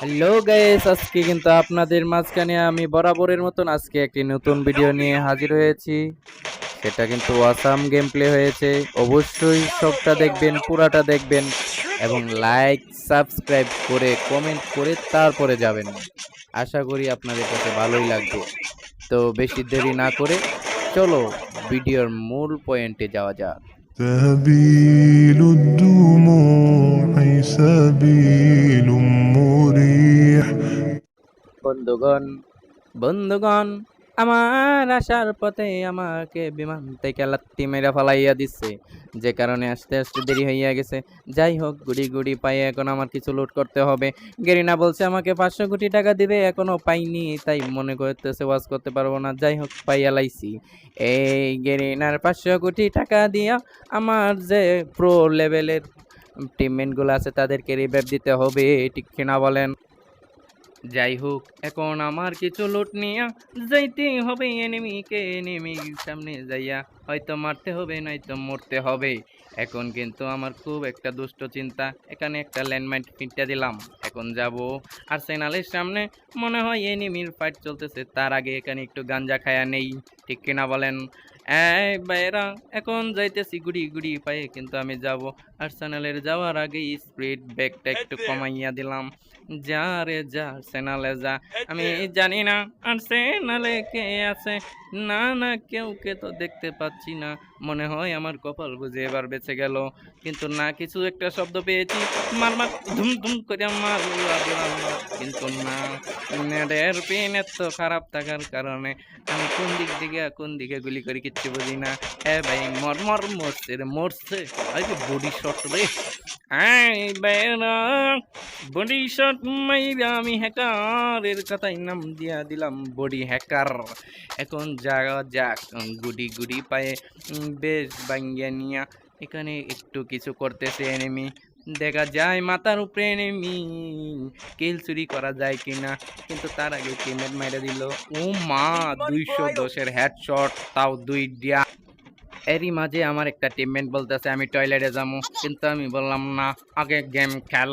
Hello guys আজকে কিন্তু আপনাদের মাঝখানে আমি বরাবরের মতন আজকে একটি নতুন ভিডিও নিয়ে হাজির হয়েছি। সেটা কিন্তু ওয়াসাম গেম প্লে হয়েছে। অবশ্যই সবটা দেখবেন, পুরাটা দেখবেন এবং লাইক সাবস্ক্রাইব করে কমেন্ট করে তারপরে যাবেন। আশা করি আপনাদের কাছে ভালোই লাগবে। তো বেশি দেরি না করে চলো ভিডিওর মূল পয়েন্টে যাওয়া যাক। سبيل الدموع سبيل مريح. بندقان. بندقان. আমার আসার পথে আমাকে বিমান থেকে লাত্তি মেরা ফালাইয়া দিচ্ছে যে কারণে আস্তে আস্তে দেরি হইয়া গেছে। যাই হোক, গুড়ি গুড়ি পাই এখন আমার কিছু লুট করতে হবে। গেরিনা বলছে, আমাকে পাঁচশো কোটি টাকা দিবে, এখনও পাইনি, তাই মনে করতেছে ওয়াজ করতে পারব না। যাই হোক, পাইয়া লাইছি। এই গেরিনার পাঁচশো কোটি টাকা দিয়া আমার যে প্রো লেভেলের টিমমেন্টগুলো আছে, তাদেরকে রিভাইভ দিতে হবে। ঠিক কিনা বলেন? যাই হোক এখন আমার কিছু লুট নিয়ে যাইতে হবে এনিমিকে এনিমির সামনে যাইয়া হয়তো মারতে হবে নয়তো মরতে হবে। এখন কিন্তু আমার খুব একটা দুষ্ট চিন্তা। এখানে একটা ল্যান্ডমাইন ফিটটা দিলাম। এখন যাব। আর্সেনালের সামনে মনে হয় এনিমির ফাইট চলতেছে। তার আগে এখানে একটু গাঞ্জা খায়া নেই। ঠিক কিনা বলেন? এই বাইরা এখন যাইতেছি গুড়ি গুড়ি পায়ে কিন্তু আমি যাব। আর আর্সেনালের যাওয়ার আগে স্পিড ব্যাগটা একটু কমাইয়া দিলাম। যা রে যা সেনালে যা আমি জানি না আর সেনালে কে আছে না না কেউ কে তো দেখতে পাচ্ছি না মনে হয় আমার কপাল বুঝে এবার বেঁচে গেল। কিন্তু না কিছু একটা শব্দ পেয়েছি। মার মার ধুম ধুম করে মার কিন্তু না নেটের পিন এত খারাপ থাকার কারণে আমি কোন দিক দিকে কোন দিকে গুলি করি কিচ্ছু বুঝি না। হ্যাঁ ভাই মর মর মরছে রে মরছে। বডি শট রে। এই বেড়া বডি শট মাইরা আমি হ্যাকারের কথাই নাম দিয়া দিলাম বডি হ্যাকার। এখন যাওয়া যাক গুডি গুডি পায়ে বেশ বাঙ্গিয়া নিয়া এখানে একটু কিছু করতেছে এনিমি দেখা যায় মাথার উপরে এনিমি কিল চুরি করা যায় কিনা কিন্তু তার আগে টিমেট মাইরা দিল? ও মা দুইশো দশের হেডশট তাও দুই ডিয়া এরই মাঝে আমার একটা টিমমেট বলতেছে আমি টয়লেটে যাব। কিন্তু আমি বললাম না আগে গেম খেল।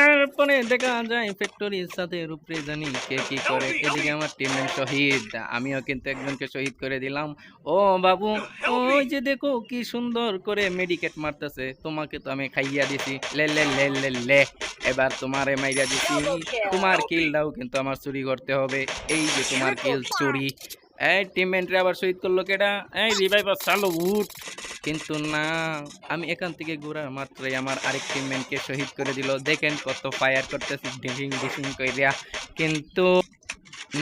এরপরে দেখা যায় ফ্যাক্টরির সাথে রূপরে জানি কে কি করে। এদিকে আমার টিমমেট শহীদ আমিও কিন্তু একজনকে শহীদ করে দিলাম। ও বাবু ওই যে দেখো কি সুন্দর করে মেডিকেট মারতেছে তোমাকে তো আমি খাইয়া দিছি। লে লে লে লে লে এবার তোমারে মাইরা দিছি। তোমার কিলটাও কিন্তু আমার চুরি করতে হবে। এই যে তোমার কিল চুরি। এই টিমমেন্টরে আবার শহীদ করল কেডা? এই রিভাইভার চালো, উঠ। কিন্তু না, আমি এখান থেকে ঘোরার মাত্রই আমার আরেক টিমমেন্টকে শহীদ করে দিল। দেখেন কত ফায়ার করতেছি ডিফিং ডিফিং কইরা। কিন্তু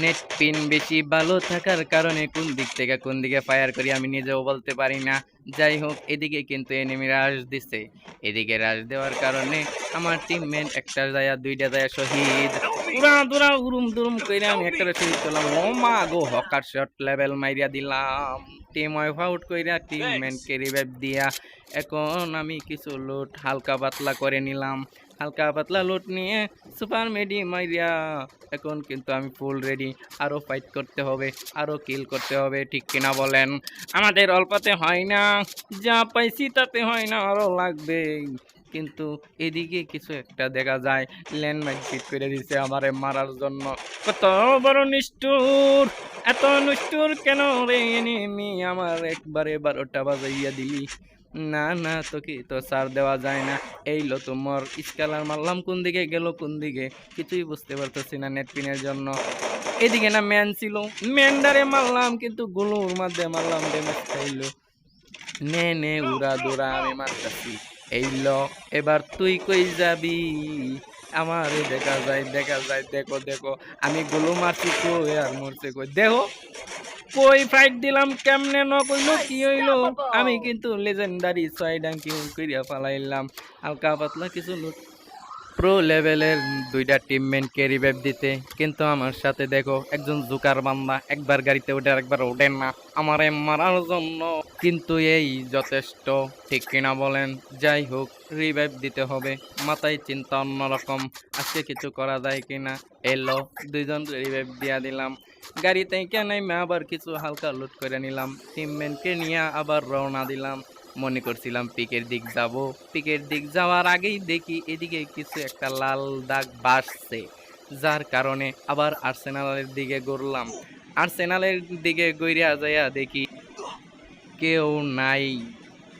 নেট পিন বেশি ভালো থাকার কারণে কোন দিক থেকে কোন দিকে ফায়ার করি আমি নিজেও বলতে পারি না। যাই হোক, এদিকে কিন্তু এনিমি রাশ দিছে। এদিকে রাশ দেওয়ার কারণে আমার টিমমেট একটা যায় দুইটা যায় শহীদ। উড়া দুরা উরুম দুরুম কইরা আমি একটা শহীদ করলাম ও মা গো হকার শট লেভেল মাইরিয়া দিলাম টিম ওয়াইফ আউট কইরা টিমমেটকে রিভাইভ দিয়া এখন আমি কিছু লুট হালকা পাতলা করে নিলাম হালকা পাতলা লুট নিয়ে সুপার মেডি মাইরিয়া এখন কিন্তু আমি ফুল রেডি আরও ফাইট করতে হবে আরও কিল করতে হবে ঠিক কিনা বলেন আমাদের অল্পতে হয় না যা পাইছি তাতে হয় না আরও লাগবে কিন্তু এদিকে কিছু একটা দেখা যায়। ল্যান্ডমাইন ফিট করে দিছে আমারে মারার জন্য। কত বড় নিষ্ঠুর, এত নিষ্ঠুর কেন রে এনিমি? আমার একবারে বারোটা বাজাইয়া দিলি। না না, তোকে তো সার দেওয়া যায় না। এই লো তোমার স্কেলার মারলাম, কোন দিকে গেল, কোন দিকে? কিছুই বুঝতে পারতেছি না নেট পিনের জন্য। এদিকে না ম্যান ছিল। ম্যান্ডারে মারলাম, কিন্তু গুলুর মধ্যে মারলাম ড্যামেজ খাইলো। নে নে, উড়া, দৌড়া, আমি মারতেছি। এই ল, এবার তুই কই যাবি? আমারে দেখা যায় দেখা যায়, দেখো দেখো। আমি গুলো মারছি কই আর মরছে কই? দেখো, কই ফাইট দিলাম, কেমনে ন কইলো, কি হইল? আমি কিন্তু লেজেন্ডারি ছয় ডাঙ্কি কইরা ফালাইলাম। হালকা পাতলা কিছু লুট প্রো লেভেলের দুইটা টিমমেটকে রিভাইভ দিতে। কিন্তু আমার সাথে দেখো, একজন জুকার বান্দা, একবার গাড়িতে উঠে একবার ওঠেন না। আমারে মারার জন্য। কিন্তু এই যথেষ্ট। ঠিক কিনা বলেন? যাই হোক রিভাইভ দিতে হবে। মাথায় চিন্তা অন্যরকম। আজকে কিছু করা যায় কিনা? এলো, দুইজন রিভাইভ দিয়া দিলাম। গাড়িতে কেন আবার কিছু হালকা লুট করে নিলাম। টিমমেটকে নিয়ে আবার রওনা দিলাম। মনে করছিলাম পিকের দিক যাব। পিকের দিক যাওয়ার আগেই দেখি এদিকে কিছু একটা লাল দাগ বাসছে যার কারণে আবার আর্সেনালের দিকে গড়লাম আর্সেনালের দিকে গইরা যাইয়া দেখি কেউ নাই।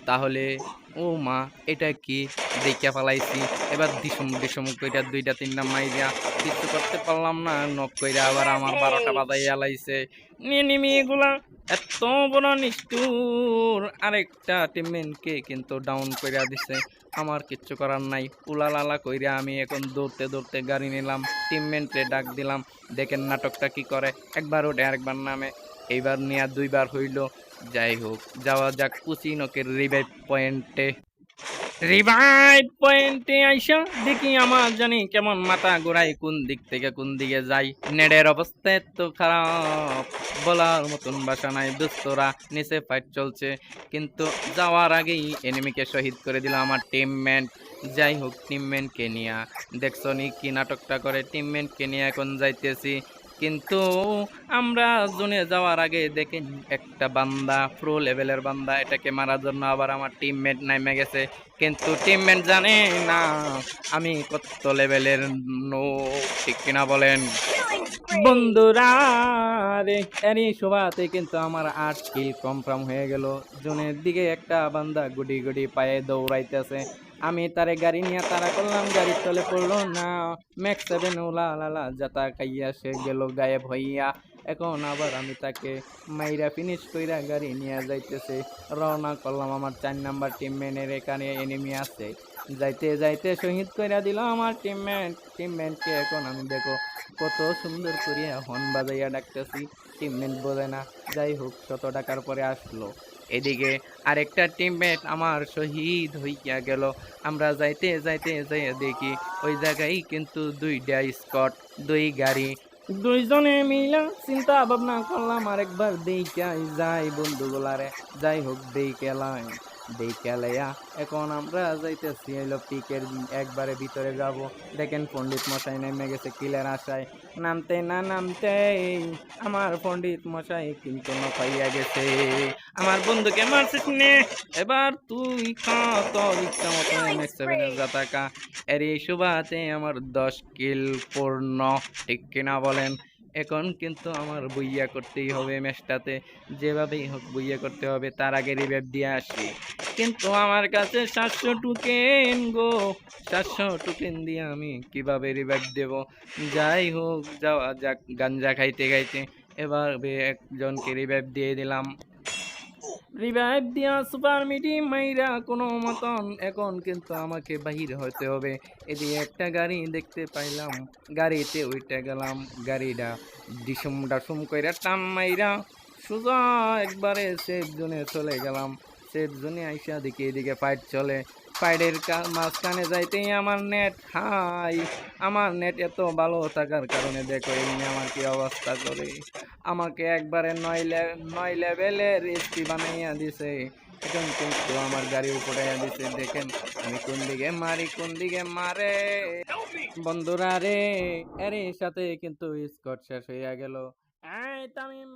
তাহলে, ও মা, এটা কি? দেখিয়া ফেলাইছি। এবার দিসুম দিসুম কইরা দুইটা, তিনটা মাইরা কিছু করতে পারলাম না। নক কইরা আবার আমার বারোটা বাজাইয়া লাইছে। নিয়ে নিমি এগুলা এত বড় নিষ্ঠুর। আরেকটা টিমমেন্টকে কিন্তু ডাউন কইরা দিছে। আমার কিচ্ছু করার নাই। উলালালা কইরা আমি এখন দৌড়তে দৌড়তে গাড়ি নিলাম। টিমমেন্টে ডাক দিলাম। দেখেন নাটকটা কি করে। একবার ওঠে আরেকবার নামে। এইবার নিয়ে দুইবার হইল, যাই হোক, যাওয়া যাক কুচিনকের রিভাইভ পয়েন্টে রিভাইভ পয়েন্টে আইসা দেখি আমার জানি কেমন মাথা ঘোরাই কোন দিক থেকে কোন দিকে যাই। নেডের অবস্থা এত খারাপ, বলার মতন বাসা নাই, দুস্তরা, নিচে ফাইট চলছে। কিন্তু যাওয়ার আগেই এনিমিকে শহীদ করে দিল আমার টিমমেন্ট যাই হোক টিমমেন্টকে কেনিয়া দেখছ নি কি নাটকটা করে? টিমমেন্টকে কেনিয়া এখন যাইতেছি। কিন্তু আমরা জোনে যাওয়ার আগে দেখেন। একটা বান্দা প্রো লেভেলের বান্দা, এটাকে মারার জন্য আবার আমার টিমমেট নেমে গেছে। কিন্তু টিমমেট জানে না, আমি কত লেভেলের নো ঠিক কিনা বলেন? বন্ধুরা রে এরই শোভাতে কিন্তু আমার আট কিল কনফার্ম হয়ে গেল। জোনের দিকে একটা বান্দা গুডি গুডি পায়ে দৌড়াইতেছে। আমি তারে গাড়ি নিয়ে তারা করলাম গাড়ি চলে পড়ল না। ম্যাক্স সেভেন ওলা লালা যাতা খাইয়া সে গেল গায়েব হইয়া। এখন আবার আমি তাকে মাইরা ফিনিশ কইরা গাড়ি নিয়ে যাইতেছে। রওনা করলাম আমার চার নাম্বার টিমম্যানের এখানে এনিমি আছে। যাইতে যাইতে শহীদ কইরা দিল আমার টিমমেট টিমমেটকে এখন আমি দেখো কত সুন্দর করিয়া হর্ন বাজাইয়া ডাকতেছি। টিমমেট বোঝে না, যাই হোক, শত টাকার পরে আসলো। এদিকে আরেকটা টিমমেট আমার শহীদ হইয়া গেল। আমরা যাইতে যাইতে যাই দেখি ওই জায়গায় কিন্তু দুইটা স্কট দুই গাড়ি। দুইজনে মিলা চিন্তা ভাবনা করলাম, আরেকবার দেখাই যাই বন্ধুগুলারে। যাই হোক দেইকেলাইয়া এখন আমরা যাইতেছি হইল পিকের একবারে ভিতরে যাব। দেখেন পণ্ডিত মশাই নেমে গেছে কিলের আশায়। নামতে না নামতে আমার পণ্ডিত মশাই কিন্তু নপাইয়া গেছে। আমার বন্ধুকে মারছিস নে এবার তুই তোর ইচ্ছা মতো সেভেনের এর এই সুবাতে আমার দশ কিল পূর্ণ। ঠিক কিনা বলেন। এখন কিন্তু আমার বইয়া করতেই হবে ম্যাচটাতে। যেভাবেই হোক বইয়া করতে হবে, তার আগে রিভাইভ দিয়ে আসি। কিন্তু আমার কাছে সাতশো টুকেন গো, সাতশো টুকেন দিয়ে আমি কীভাবে রিভাইভ দেব? যাই হোক, যাওয়া যাক গাঞ্জা খাইতে খাইতে। এবার একজনকে রিভাইভ দিয়ে দিলাম। রিভাইভ দিয়া সুপার মিটি মাইরা কোনো মতন এখন কিন্তু আমাকে বাহির হতে হবে। এদিকে একটা গাড়ি দেখতে পাইলাম, গাড়িতে ওইটা গেলাম, গাড়িটা ডিসুম ডাসুম কইরা টান মাইরা সোজা একবারে সেফ জোনে চলে গেলাম। সেফ জোনে আইসা দেখি এদিকে ফাইট চলে। ফাইটের মাঝখানে যাইতেই আমার নেট হাই। আমার নেট এত ভালো থাকার কারণে দেখো এমনি আমার কি অবস্থা করে। আমাকে একবারে নয় নয় লেভেলের এসপি বানাইয়া দিছে। এখন কিন্তু আমার গাড়ি উপরে দিছে, দেখেন আমি কোন দিকে মারি, কোন দিকে মারে। বন্ধুরা রে এর সাথে কিন্তু স্কট শেষ হইয়া গেল। এই তামিম